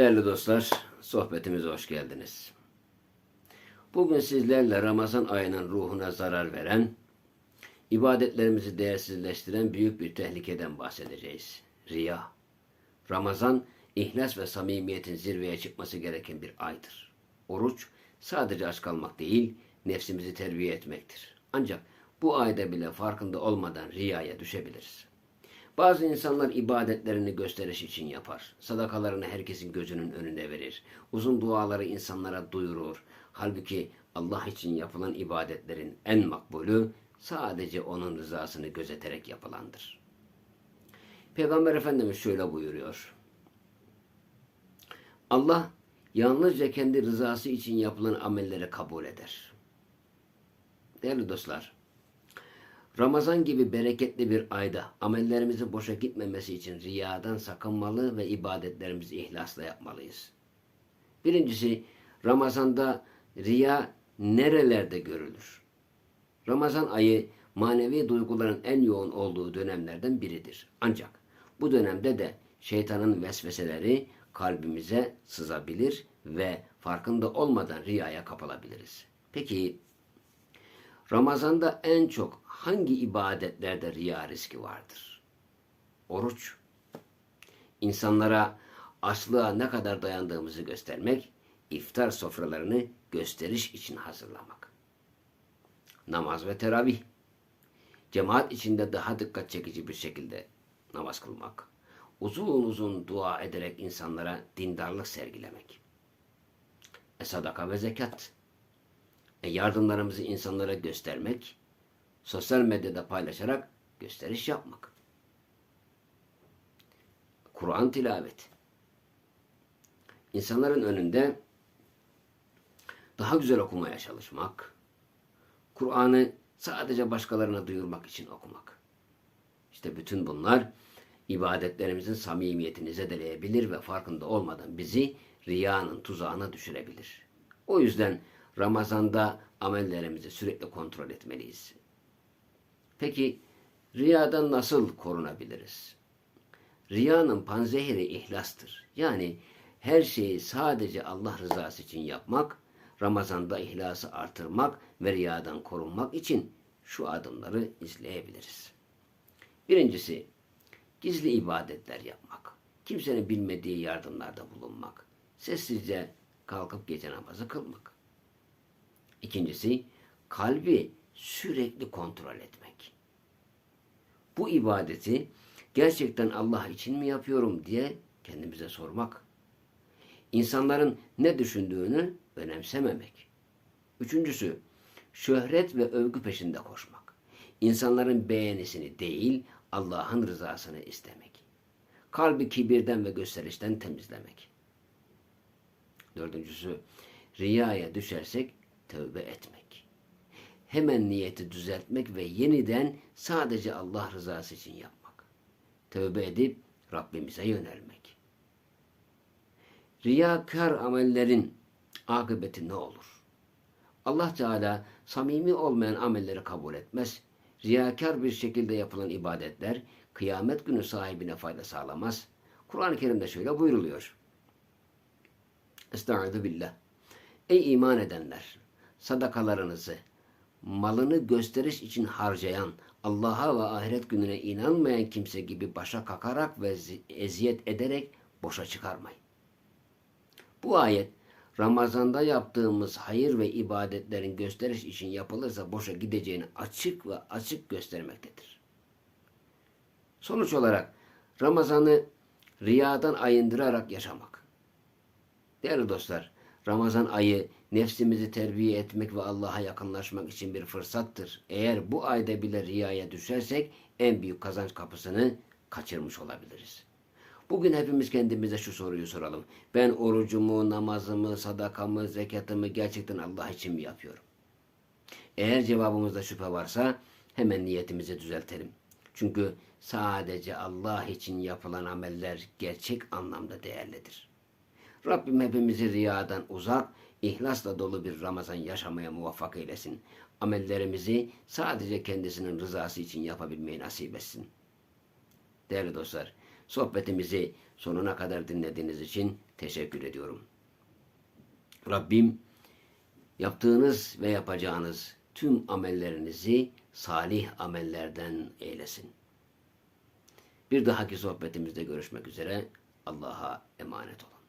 Değerli dostlar, sohbetimize hoş geldiniz. Bugün sizlerle Ramazan ayının ruhuna zarar veren, ibadetlerimizi değersizleştiren büyük bir tehlikeden bahsedeceğiz. Riya. Ramazan, ihlas ve samimiyetin zirveye çıkması gereken bir aydır. Oruç, sadece aç kalmak değil, nefsimizi terbiye etmektir. Ancak bu ayda bile farkında olmadan riyaya düşebiliriz. Bazı insanlar ibadetlerini gösteriş için yapar. Sadakalarını herkesin gözünün önünde verir. Uzun duaları insanlara duyurur. Halbuki Allah için yapılan ibadetlerin en makbulü sadece onun rızasını gözeterek yapılandır. Peygamber Efendimiz şöyle buyuruyor. Allah yalnızca kendi rızası için yapılan amelleri kabul eder. Değerli dostlar, Ramazan gibi bereketli bir ayda amellerimizin boşa gitmemesi için riyadan sakınmalı ve ibadetlerimizi ihlasla yapmalıyız. Birincisi Ramazanda riya nerelerde görülür? Ramazan ayı manevi duyguların en yoğun olduğu dönemlerden biridir. Ancak bu dönemde de şeytanın vesveseleri kalbimize sızabilir ve farkında olmadan riyaya kapılabiliriz. Peki Ramazanda en çok hangi ibadetlerde riya riski vardır? Oruç. İnsanlara açlığa ne kadar dayandığımızı göstermek, iftar sofralarını gösteriş için hazırlamak. Namaz ve teravih. Cemaat içinde daha dikkat çekici bir şekilde namaz kılmak. Uzun uzun dua ederek insanlara dindarlık sergilemek. E sadaka ve zekat. E yardımlarımızı insanlara göstermek, sosyal medyada paylaşarak gösteriş yapmak. Kur'an tilavet. İnsanların önünde daha güzel okumaya çalışmak. Kur'an'ı sadece başkalarına duyurmak için okumak. İşte bütün bunlar ibadetlerimizin samimiyetini zedeleyebilir ve farkında olmadan bizi riyanın tuzağına düşürebilir. O yüzden Ramazan'da amellerimizi sürekli kontrol etmeliyiz. Peki riyadan nasıl korunabiliriz? Riyanın panzehiri ihlastır. Yani her şeyi sadece Allah rızası için yapmak, Ramazan'da ihlası artırmak ve riyadan korunmak için şu adımları izleyebiliriz. Birincisi, gizli ibadetler yapmak. Kimsenin bilmediği yardımlarda bulunmak. Sessizce kalkıp gece namazı kılmak. İkincisi, kalbi sürekli kontrol etmek. Bu ibadeti gerçekten Allah için mi yapıyorum diye kendimize sormak. İnsanların ne düşündüğünü önemsememek. Üçüncüsü, şöhret ve övgü peşinde koşmak. İnsanların beğenisini değil, Allah'ın rızasını istemek. Kalbi kibirden ve gösterişten temizlemek. Dördüncüsü, riyaya düşersek tövbe etmek. Hemen niyeti düzeltmek ve yeniden sadece Allah rızası için yapmak. Tövbe edip Rabbimize yönelmek. Riyakar amellerin akıbeti ne olur? Allah Teala samimi olmayan amelleri kabul etmez. Riyakar bir şekilde yapılan ibadetler kıyamet günü sahibine fayda sağlamaz. Kur'an-ı Kerim'de şöyle buyruluyor. Estaizu billah. Ey iman edenler! Sadakalarınızı malını gösteriş için harcayan, Allah'a ve ahiret gününe inanmayan kimse gibi başa kakarak ve eziyet ederek boşa çıkarmayın. Bu ayet Ramazanda yaptığımız hayır ve ibadetlerin gösteriş için yapılırsa boşa gideceğini açık ve açık göstermektedir. Sonuç olarak Ramazan'ı riyadan ayındırarak yaşamak. Değerli dostlar, Ramazan ayı nefsimizi terbiye etmek ve Allah'a yakınlaşmak için bir fırsattır. Eğer bu ayda bile riyaya düşersek en büyük kazanç kapısını kaçırmış olabiliriz. Bugün hepimiz kendimize şu soruyu soralım. Ben orucumu, namazımı, sadakamı, zekatımı gerçekten Allah için mi yapıyorum? Eğer cevabımızda şüphe varsa hemen niyetimizi düzeltelim. Çünkü sadece Allah için yapılan ameller gerçek anlamda değerlidir. Rabbim hepimizi riyadan uzak, ihlasla dolu bir Ramazan yaşamaya muvaffak eylesin. Amellerimizi sadece kendisinin rızası için yapabilmeyi nasip etsin. Değerli dostlar, Sohbetimizi sonuna kadar dinlediğiniz için teşekkür ediyorum. Rabbim yaptığınız ve yapacağınız tüm amellerinizi salih amellerden eylesin. Bir dahaki sohbetimizde görüşmek üzere. Allah'a emanet olun.